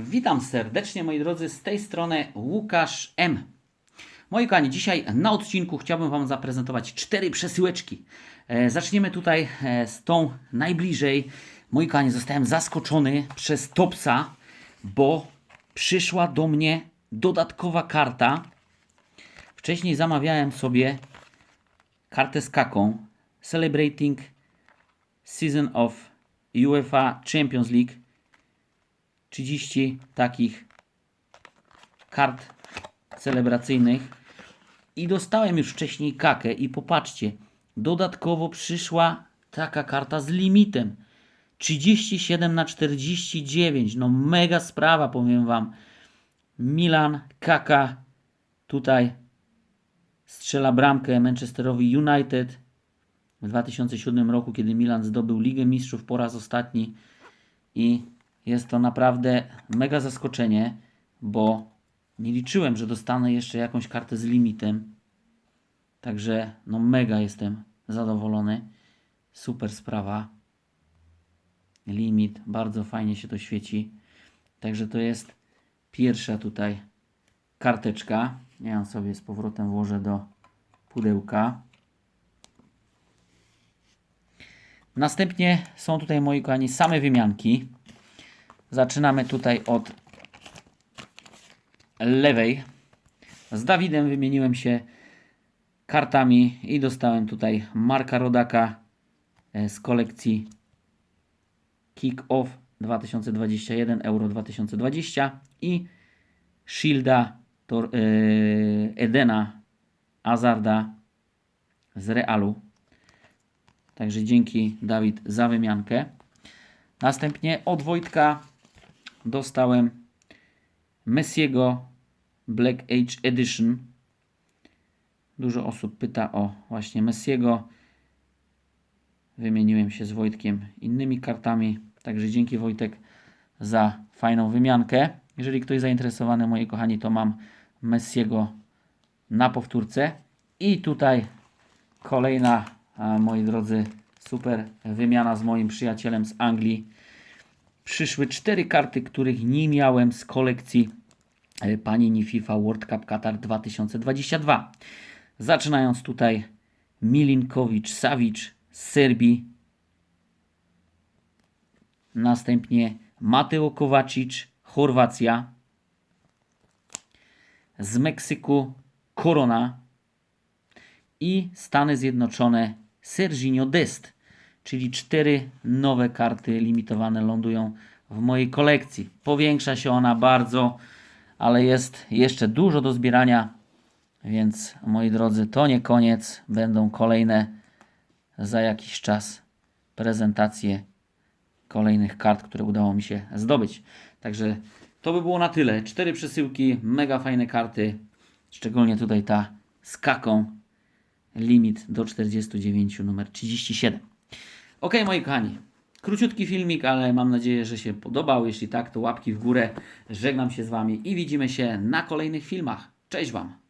Witam serdecznie moi drodzy, z tej strony Łukasz M. Moi kochani, dzisiaj na odcinku chciałbym Wam zaprezentować cztery przesyłeczki. E, zaczniemy tutaj e, z tą najbliżej. Moi kochani, zostałem zaskoczony przez Topsa, bo przyszła do mnie dodatkowa karta. Wcześniej zamawiałem sobie kartę z kaką Celebrating Season of UEFA Champions League 30 takich kart celebracyjnych. I dostałem już wcześniej kakę i popatrzcie, dodatkowo przyszła taka karta z limitem. 37 na 49, no mega sprawa powiem wam. Milan, Kaka tutaj strzela bramkę Manchesterowi United. W 2007 roku, kiedy Milan zdobył Ligę Mistrzów po raz ostatni i jest to naprawdę mega zaskoczenie, bo nie liczyłem, że dostanę jeszcze jakąś kartę z limitem. Także no mega jestem zadowolony. Super sprawa. Limit, bardzo fajnie się to świeci. Także to jest pierwsza tutaj karteczka. Ja ją sobie z powrotem włożę do pudełka. Następnie są tutaj moi kochani same wymianki. Zaczynamy tutaj od lewej. Z Dawidem wymieniłem się kartami i dostałem tutaj Marka Rodaka e, z kolekcji Kick Off 2021 Euro 2020 i Shielda Tor, e, Edena Azarda z Realu. Także dzięki Dawid za wymiankę. Następnie od Wojtka dostałem Messiego Black Age Edition. Dużo osób pyta o właśnie Messiego. Wymieniłem się z Wojtkiem innymi kartami. Także dzięki Wojtek za fajną wymiankę. Jeżeli ktoś zainteresowany, moi kochani, to mam Messiego na powtórce. I tutaj kolejna, moi drodzy, super wymiana z moim przyjacielem z Anglii. Przyszły cztery karty, których nie miałem z kolekcji e, Panini FIFA World Cup Qatar 2022. Zaczynając tutaj Milinkowicz Savic z Serbii. Następnie Mateo Kovacic, Chorwacja. Z Meksyku Corona i Stany Zjednoczone Serginio Dest, czyli cztery nowe karty limitowane lądują w mojej kolekcji. Powiększa się ona bardzo, ale jest jeszcze dużo do zbierania, więc moi drodzy, to nie koniec. Będą kolejne za jakiś czas prezentacje kolejnych kart, które udało mi się zdobyć. Także to by było na tyle. Cztery przesyłki, mega fajne karty, szczególnie tutaj ta z kaką limit do 49, numer 37. Ok, moi kochani, króciutki filmik, ale mam nadzieję, że się podobał. Jeśli tak, to łapki w górę. Żegnam się z Wami i widzimy się na kolejnych filmach. Cześć Wam!